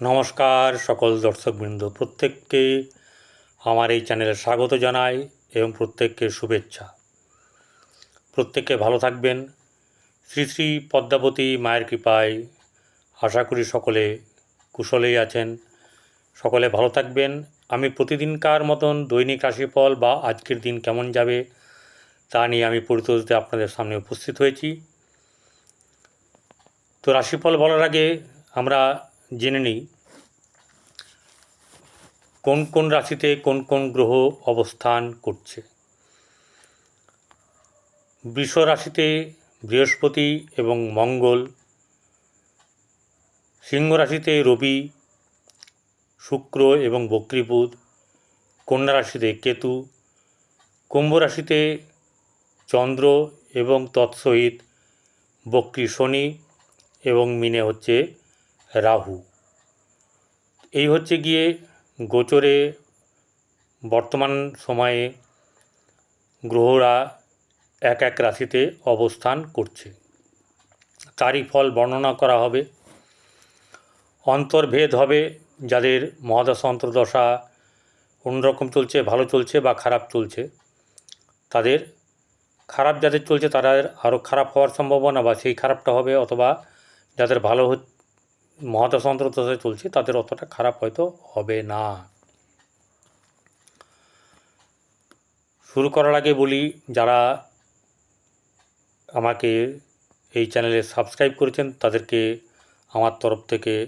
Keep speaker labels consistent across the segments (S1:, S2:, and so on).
S1: নমস্কার সকল দর্শকবৃন্দ, প্রত্যেককে আমার এই চ্যানেলে স্বাগত জানাই এবং প্রত্যেককে শুভেচ্ছা। প্রত্যেককে ভালো থাকবেন। শ্রী শ্রী পদ্মাবতী মায়ের কৃপায় আশা করি সকলে কুশলেই আছেন। সকলে ভালো থাকবেন। আমি প্রতিদিনকার মতন দৈনিক রাশিফল বা আজকের দিন কেমন যাবে তা নিয়ে আমি পরিতোষতে আপনাদের সামনে উপস্থিত হয়েছি। তো রাশিফল বলার আগে আমরা জেনে নিই, কোন কোন রাশিতে কোন কোন গ্রহ অবস্থান করছে? বৃষ রাশিতে বৃহস্পতি এবং মঙ্গল, সিংহ রাশিতে রবি, শুক্র এবং বক্রী বুধ কন্যা রাশিতে কেতু, কুম্ভ রাশিতে চন্দ্র এবং তৎসহিত বক্রী শনি এবং মিনে হচ্ছে রাহু। এই হচ্ছে গিয়ে গোচরে বর্তমান সময়ে গ্রহরা এক এক রাশিতে অবস্থান করছে। তারই ফল বর্ণনা করা হবে। অন্তর্ভেদ হবে যাদের মহাদশা, অন্তর্দশা অন্যরকম চলছে, ভালো চলছে বা খারাপ চলছে। তাদের খারাপ যাদের চলছে তারা আরও খারাপ হওয়ার সম্ভাবনা বা সেই খারাপটা হবে অথবা যাদের ভালো হচ্ছে মহাদশা অন্তর্দশা চলছে, তাদের অতটা খারাপ হয়তো হবে না। শুরু করার আগে বলি, যারা আমাকে এই চ্যানেলে সাবস্ক্রাইব করেছেন, তাদেরকে আমার তরফ থেকে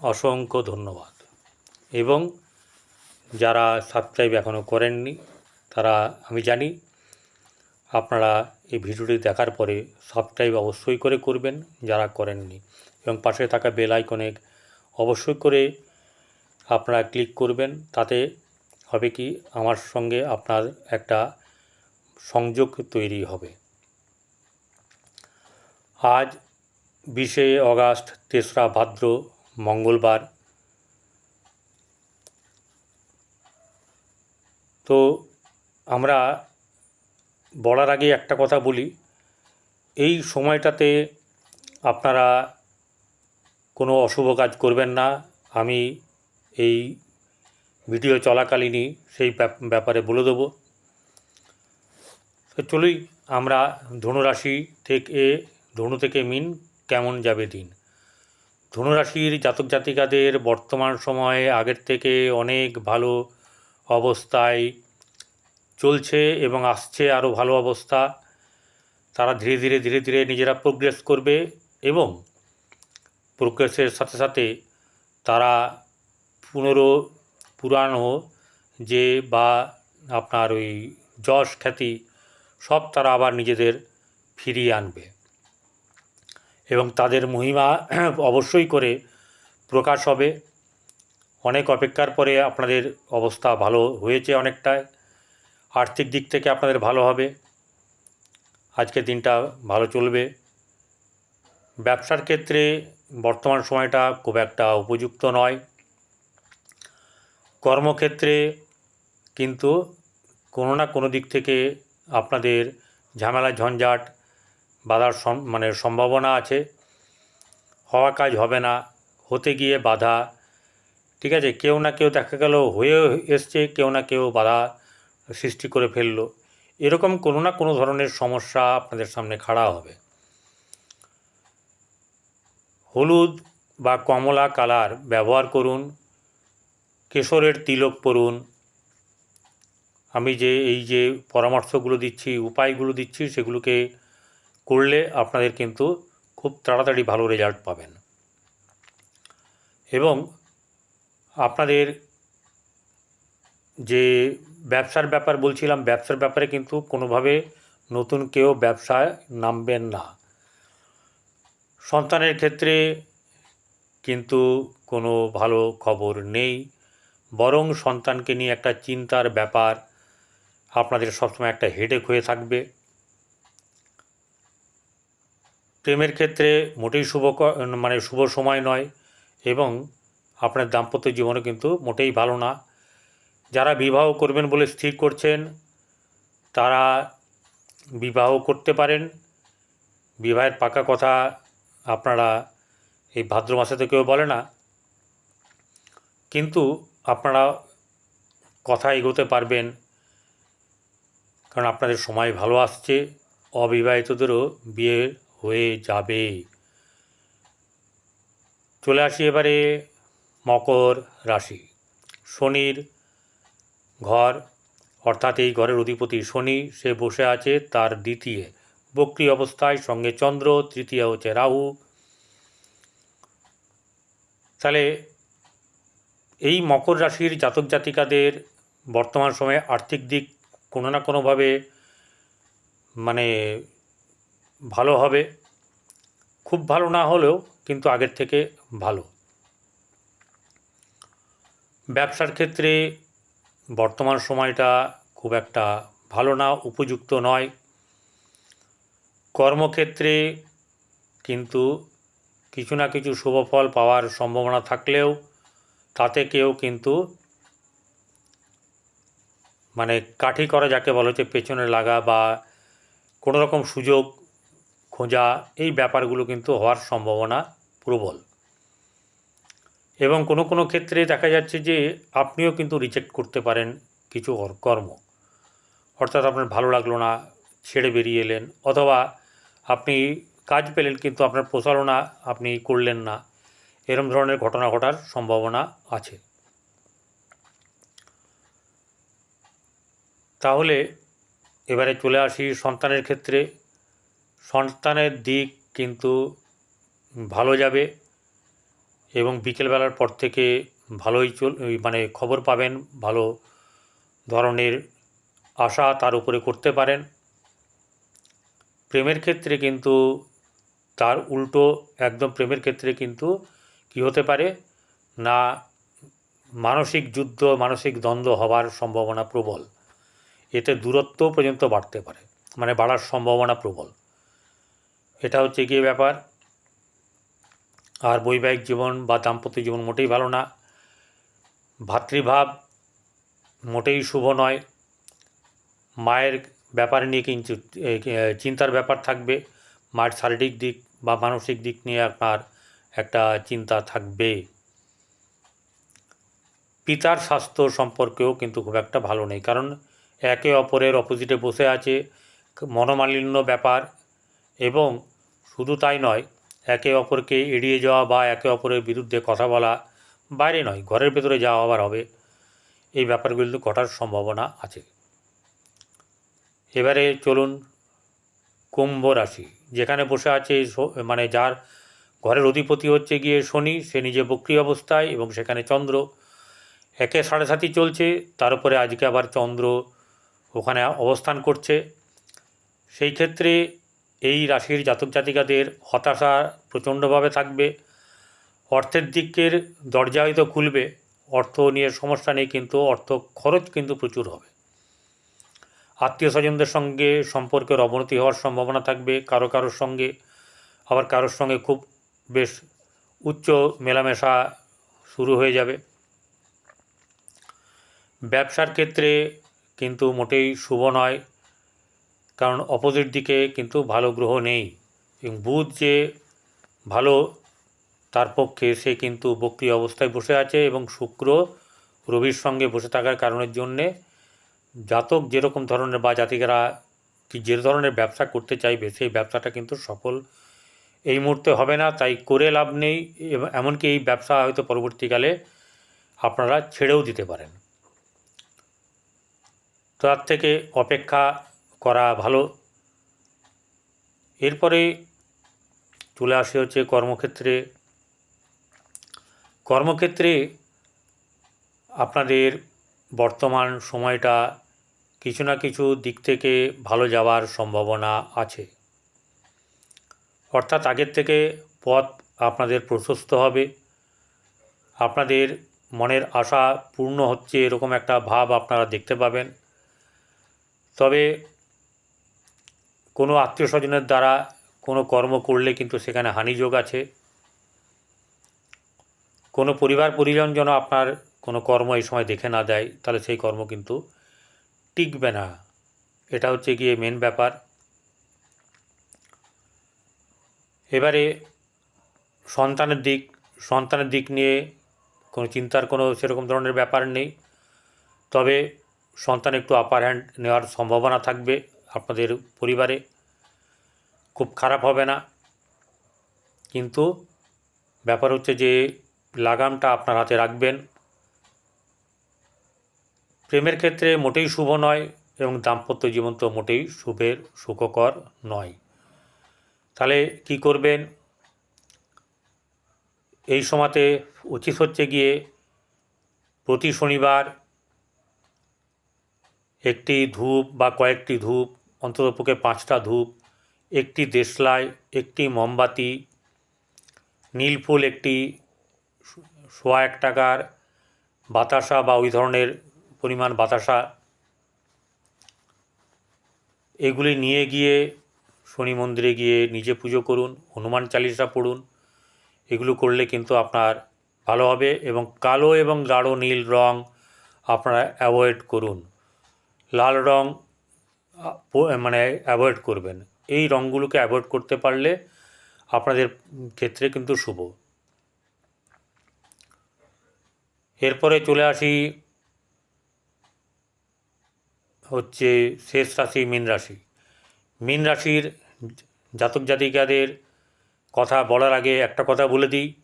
S1: অসংখ্য ধন্যবাদ। এবং যারা সাবস্ক্রাইব এখনও করেননি, তারা, আমি জানি, আপনারা এই ভিডিওটি দেখার পরে সাবস্ক্রাইব অবশ্যই করে করবেন, যারা করেননি। এবং পাশে থাকা বেল আইকনে অবশ্যই করে আপনারা ক্লিক করবেন। তাতে হবে কি, আমার সঙ্গে আপনার একটা সংযোগ তৈরি হবে। আজ বিশে অগাস্ট, তেসরা ভাদ্র, মঙ্গলবার। তো আমরা বলার আগে একটা কথা বলি। এই সময়টাতে আপনারা কোনো অশুভ কাজ করবেন না। আমি এই ভিডিও চলাকালীনই সেই ব্যাপারে বলে দেবো। চলুই, আমরা ধনুরাশি থেকে, ধনু থেকে মিন কেমন যাবে দিন? ধনুরাশির জাতক জাতিকাদের বর্তমান সময়ে আগের থেকে অনেক ভালো অবস্থায় চলছে এবং আসছে আরও ভালো অবস্থা। তারা ধীরে ধীরে ধীরে ধীরে নিজেরা প্রোগ্রেস করবে এবং প্রোগ্রেসের সাথে সাথে তারা পুনরো পুরানো যে বা আপনার ওই যশ, খ্যাতি সব তারা আবার নিজেদের ফিরিয়ে আনবে। এবং তাদের মহিমা অবশ্যই করে প্রকাশ হবে। অনেক অপেক্ষার পরে আপনাদের অবস্থা ভালো হয়েছে অনেকটাই আর্থিক দিক থেকে আপনাদের ভালো হবে। আজকের দিনটা ভালো চলবে। ব্যবসার ক্ষেত্রে বর্তমান সময়টা খুব একটা উপযুক্ত নয়। কর্মক্ষেত্রে কিন্তু কোনো না কোনো দিক থেকে আপনাদের ঝামেলা, ঝঞ্ঝাট বাধার মানে সম্ভাবনা আছে। হওয়া কাজ হবে না, হতে গিয়ে বাধা, ঠিক আছে? কেউ না কেউ দেখা গেল হয়ে এসছে, কেউ না কেউ বাধা সৃষ্টি করে ফেলল। এরকম কোনো না কোনো ধরনের সমস্যা আপনাদের সামনে খাড়া হবে। হলুদ বা কমলা কালার ব্যবহার করুন, কেশরের তিলক পরুন। আমি যে, এই যে পরামর্শগুলো দিচ্ছি, উপায়গুলো দিচ্ছি, সেগুলোকে করলে আপনাদের কিন্তু খুব তাড়াতাড়ি ভালো রেজাল্ট পাবেন। এবং আপনাদের যে ব্যবসার ব্যাপার বলছিলাম, ব্যবসার ব্যাপারে কিন্তু কোনোভাবে নতুন কেউ ব্যবসায় নামবেন না। সন্তানের ক্ষেত্রে কিন্তু কোনো ভালো খবর নেই। বরং সন্তানকে নিয়ে একটা চিন্তার ব্যাপার আপনাদের সবসময় একটা হেডেক হয়ে থাকবে। প্রেমের ক্ষেত্রে মোটেই শুভ মানে শুভ সময় নয় এবং আপনার দাম্পত্য জীবনও কিন্তু মোটেই ভালো না। যারা বিবাহ করবেন বলে স্থির করছেন, তারা বিবাহ করতে পারেন। বিবাহের পাকা কথা আপনারা এই ভাদ্র মাসে তো কেউ বলে না। কিন্তু আপনারা কথা এগোতে পারবেন, কারণ আপনাদের সময় ভালো আসছে, অবিবাহিতদেরও বিয়ে হয়ে যাবে। চলে আসি এবারে মকর রাশি, শনির ঘর, অর্থাৎ এই ঘরের অধিপতি শনি, সে বসে আছে তার দ্বিতীয়। বক্রি অবস্থায় সঙ্গে চন্দ্র, তৃতীয় হচ্ছে রাহু। তাহলে এই মকর রাশির জাতক জাতিকাদের বর্তমান সময়ে আর্থিক দিক কোনো না কোনোভাবে মানে ভালো হবে। খুব ভালো না হলেও কিন্তু আগের থেকে ভালো। ব্যবসার ক্ষেত্রে বর্তমান সময়টা খুব একটা ভালো না, উপযুক্ত নয়। কর্মক্ষেত্রে কিন্তু কিছু না কিছু শুভ ফল পাওয়ার সম্ভাবনা থাকলেও তাতে কেউ কিন্তু মানে কাঠি করা যাকে বলা হচ্ছে পেছনে লাগা বা কোনো রকম সুযোগ খোঁজা, এই ব্যাপারগুলো কিন্তু হওয়ার সম্ভাবনা প্রবল। এবং কোনো কোনো ক্ষেত্রে দেখা যাচ্ছে যে আপনিও কিন্তু রিজেক্ট করতে পারেন কিছু কর্ম। অর্থাৎ আপনার ভালো লাগল না, ছেড়ে বেরিয়ে এলেন, অথবা আপনি কাজ পেলেন কিন্তু আপনার না আপনি করলেন না। এরম ধরনের ঘটনা ঘটার সম্ভাবনা আছে। তাহলে এবারে চলে আসি সন্তানের ক্ষেত্রে। সন্তানের দিক কিন্তু ভালো যাবে এবং বিকেলবেলার পর থেকে ভালোই চল মানে খবর পাবেন, ভালো ধরনের আশা তার উপরে করতে পারেন। প্রেমের ক্ষেত্রে কিন্তু তার উল্টো একদম প্রেমের ক্ষেত্রে কিন্তু কি হতে পারে? না, মানসিক যুদ্ধ, মানসিক দ্বন্দ্ব হবার সম্ভাবনা প্রবল। এতে দূরত্ব পর্যন্ত বাড়তে পারে মানে বাড়ার সম্ভাবনা প্রবল। এটা হচ্ছে গিয়ে ব্যাপার। আর বৈবাহিক জীবন বা দাম্পত্য জীবন মোটেই ভালো না। ভাতৃভাব মোটেই শুভ নয়। মায়ের ব্যাপার নিয়ে কিন্তু চিন্তার ব্যাপার থাকবে। মার শারীরিক দিক বা মানসিক দিক নিয়ে আপনার একটা চিন্তা থাকবে। পিতার স্বাস্থ্য সম্পর্কেও কিন্তু খুব একটা ভালো নেই। কারণ একে অপরের অপোজিটে বসে আছে, মনোমালিন্য ব্যাপার। এবং শুধু তাই নয়, একে অপরকে এড়িয়ে যাওয়া বা একে অপরের বিরুদ্ধে কথা বলা বাইরে নয়, ঘরের ভেতরে যাওয়া আবার হবে। এই ব্যাপারগুলো ঘটার সম্ভাবনা আছে। এবারে চলুন কুম্ভ রাশি। যেখানে বসে আছে মানে যার ঘরের অধিপতি হচ্ছে গিয়ে শনি, সে নিজে বক্রি অবস্থায় এবং সেখানে চন্দ্র। একে সাড়ে সাতই চলছে, তার উপরে আজকে আবার চন্দ্র ওখানে অবস্থান করছে। সেই ক্ষেত্রে এই রাশির জাতক জাতিকাদের হতাশা প্রচণ্ডভাবে থাকবে। অর্থের দিকের দরজা হয়তো খুলবে। অর্থ নিয়ে সমস্যা নেই, কিন্তু অর্থ খরচ কিন্তু প্রচুর হবে। আত্মীয় স্বজনদের সঙ্গে সম্পর্কের অবনতি হওয়ার সম্ভাবনা থাকবে, কারও কারোর সঙ্গে। আবার কারোর সঙ্গে খুব বেশ উচ্চ মেলামেশা শুরু হয়ে যাবে। ব্যবসার ক্ষেত্রে কিন্তু মোটেই শুভ নয়, কারণ অপোজিট দিকে কিন্তু ভালো গ্রহ নেই। এবং বুধ যে ভালো, তার পক্ষে সে কিন্তু বক্রি অবস্থায় বসে আছে এবং শুক্র রবির সঙ্গে বসে থাকার কারণের জন্যে জাতক যেরকম ধরনের বা জাতিকারা কি যে ধরনের ব্যবসা করতে চাইবে, সেই ব্যবসাটা কিন্তু সফল এই মুহূর্তে হবে না। তাই করে লাভ নেই এমনকি এই ব্যবসা হয়তো পরবর্তীকালে আপনারা ছেড়েও দিতে পারেন। তার থেকে অপেক্ষা করা ভালো। এরপরে চলে আসে হচ্ছে কর্মক্ষেত্রে। কর্মক্ষেত্রে আপনাদের বর্তমান সময়টা কিছু না কিছু দিক থেকে ভালো যাওয়ার সম্ভাবনা আছে। অর্থাৎ আগের থেকে পথ আপনাদের প্রশস্ত হবে। আপনাদের মনের আশা পূর্ণ হচ্ছে এরকম একটা ভাব আপনারা দেখতে পাবেন। তবে কোনো আত্মীয় স্বজনের দ্বারা কোনো কর্ম করলে কিন্তু সেখানে হানিযোগ আছে। কোনো পরিবার পরিজন যেন আপনার কোনো কর্ম এই সময় দেখে না দেয়, তাহলে সেই কর্ম কিন্তু টিকবে না। এটা হচ্ছে গিয়ে মেন ব্যাপার। এবারে সন্তানের দিক সন্তানের দিক নিয়ে কোনো চিন্তার কোনো সেরকম ধরনের ব্যাপার নেই। তবে সন্তান একটু আপার হ্যান্ড নেওয়ার সম্ভাবনা থাকবে আপনাদের পরিবারে। খুব খারাপ হবে না। কিন্তু ব্যাপার হচ্ছে যে লাগামটা আপনার হাতে রাখবেন। প্রেমের ক্ষেত্রে মোটেই শুভ নয় এবং দাম্পত্য জীবন তো মোটেই শুভের সুখকর নয়। তাহলে কি করবেন? এই সময়তে উচিত হচ্ছে গিয়ে প্রতি শনিবার একটি ধূপ বা কয়েকটি ধূপ অন্ততপক্ষে পাঁচটা ধূপ, একটি দেশলাই, একটি মোমবাতি নীলফুল একটি সোয়া এক টাকার বাতাসা বা ওই ধরনের পরিমাণ বাতাসা। এগুলি নিয়ে গিয়ে শনি মন্দিরে গিয়ে নিজে পুজো করুন, হনুমান চালিসা পড়ুন। এগুলো করলে কিন্তু আপনার ভালো হবে এবং কালো এবং গাঢ় নীল রং আপনারা অ্যাভয়েড করুন। লাল রং মানে অ্যাভয়েড করবেন। এই রঙগুলোকে অ্যাভয়েড করতে পারলে আপনাদের ক্ষেত্রে কিন্তু শুভ। এরপরে চলে আসি হচ্ছে শেষ রাশি, মীন রাশি। মীন রাশির জাতক জাতিকাদের কথা বলার আগে একটা কথা বলে দিই।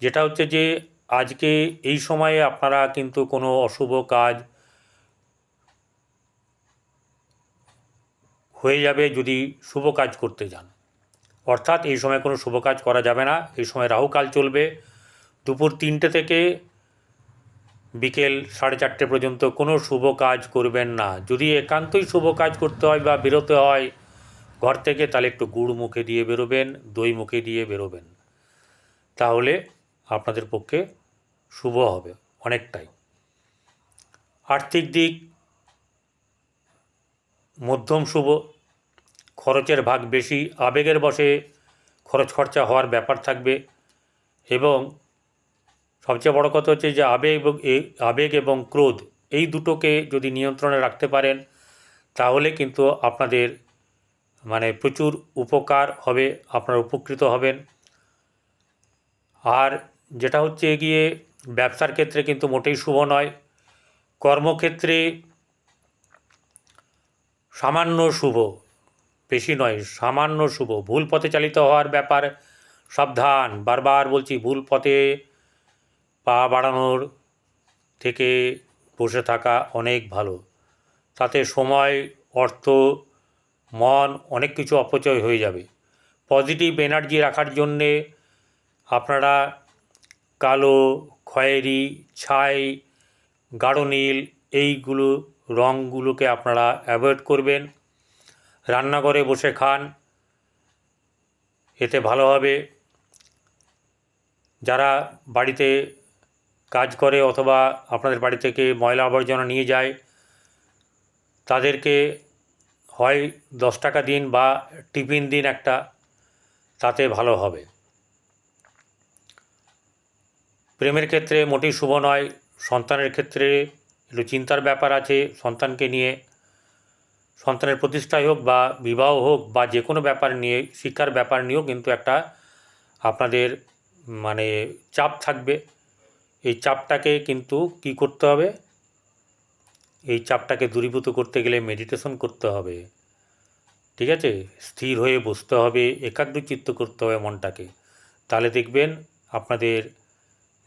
S1: যেটা হচ্ছে যে, আজকে এই সময়ে আপনারা কিন্তু কোনো অশুভ কাজ হয়ে যাবে যদি শুভ কাজ করতে যান। অর্থাৎ এই সময় কোনো শুভ কাজ করা যাবে না। এই সময় রাহুকাল চলবে। দুপুর তিনটে থেকে বিকেল সাড়ে চারটে পর্যন্ত কোনো শুভ কাজ করবেন না। যদি একান্তই শুভ কাজ করতে হয় বা বেরোতে হয়, ঘর থেকে তাহলে একটু গুড় মুখে দিয়ে বেরোবেন, দই মুখে দিয়ে বেরোবেন। তাহলে আপনাদের পক্ষে শুভ হবে অনেকটাই। আর্থিক দিক, মধ্যম শুভ, খরচের ভাগ বেশি, আবেগের বশে খরচ খরচা হওয়ার ব্যাপার থাকবে এবং সবচেয়ে বড় কথা হচ্ছে যে আবেগ এবং আবেগ এবং ক্রোধ, এই দুটোকে যদি নিয়ন্ত্রণে রাখতে পারেন, তাহলে কিন্তু আপনাদের মানে প্রচুর উপকার হবে, আপনারা উপকৃত হবেন। আর যেটা হচ্ছে গিয়ে ব্যবসার ক্ষেত্রে কিন্তু মোটেই শুভ নয়। কর্মক্ষেত্রে সামান্য শুভ, বেশি নয়, সামান্য শুভ। ভুল পথে চালিত হওয়ার ব্যাপার, সাবধান। বারবার বলছি, ভুল পথে পা বাড়ানোর থেকে বসে থাকা অনেক ভালো। তাতে সময়, অর্থ, মন অনেক কিছু অপচয় হয়ে যাবে। পজিটিভ এনার্জি রাখার জন্যে আপনারা কালো, খয়েরি, ছাই, গাঢ় নীল এইগুলো রঙগুলোকে আপনারা অ্যাভয়েড করবেন। রান্নাঘরে বসে খান। এতে ভালো হবে। যারা বাড়িতে কাজ করে অথবা আপনাদের বাড়ি থেকে ময়লা আবর্জনা নিয়ে যায়, তাদেরকে হয় দশ টাকা দিন বা টিফিন দিন একটা, তাতে ভালো হবে। প্রেমের ক্ষেত্রে মোটেই শুভ নয়, সন্তানের ক্ষেত্রে একটু চিন্তার ব্যাপার আছে, সন্তানকে নিয়ে, সন্তানের প্রতিষ্ঠাই হোক বা বিবাহ হোক বা যে কোনো ব্যাপার নিয়ে, শিক্ষার ব্যাপার নিয়েও কিন্তু একটা আপনাদের মানে চাপ থাকবে। এই চাপটাকে কিন্তু কি করতে হবে? এই চাপটাকে দূরীভূত করতে গেলে মেডিটেশন করতে হবে। ঠিক আছে? স্থির হয়ে বসতে হবে, একাগ্রচিত্ত করতে হবে মনটাকে। তাহলে দেখবেন আপনাদের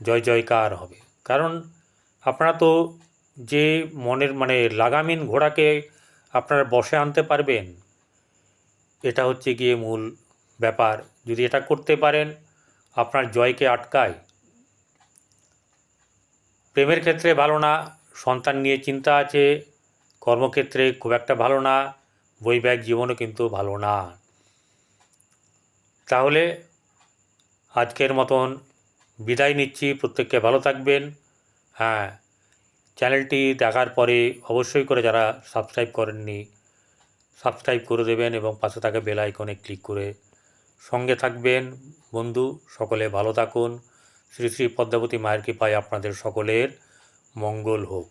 S1: জয় জয়কার হবে। কারণ আপনারা তো যে মনের মানে লাগামহীন ঘোড়াকে আপনারা বসে আনতে পারবেন, এটা হচ্ছে গিয়ে মূল ব্যাপার। যদি এটা করতে পারেন, আপনার জয়কে আটকায়। প্রেমের ক্ষেত্রে ভালো না, সন্তান নিয়ে চিন্তা আছে, কর্মক্ষেত্রে খুব একটা ভালো না, বৈবাহিক জীবনও কিন্তু ভালো না। তাহলে আজকের মতন বিদায় নিচ্ছি, প্রত্যেককে ভালো থাকবেন। হ্যাঁ চ্যানেলটি দেখার পরে অবশ্যই করে যারা সাবস্ক্রাইব করেননি, সাবস্ক্রাইব করে দেবেন এবং পাশে থাকা বেল আইকনে ক্লিক করে সঙ্গে থাকবেন। বন্ধু, সকলে ভালো থাকুন। শ্রী শ্রী পদ্মাবতী মায়ের কৃপায় আপনাদের সকলের মঙ্গল হোক।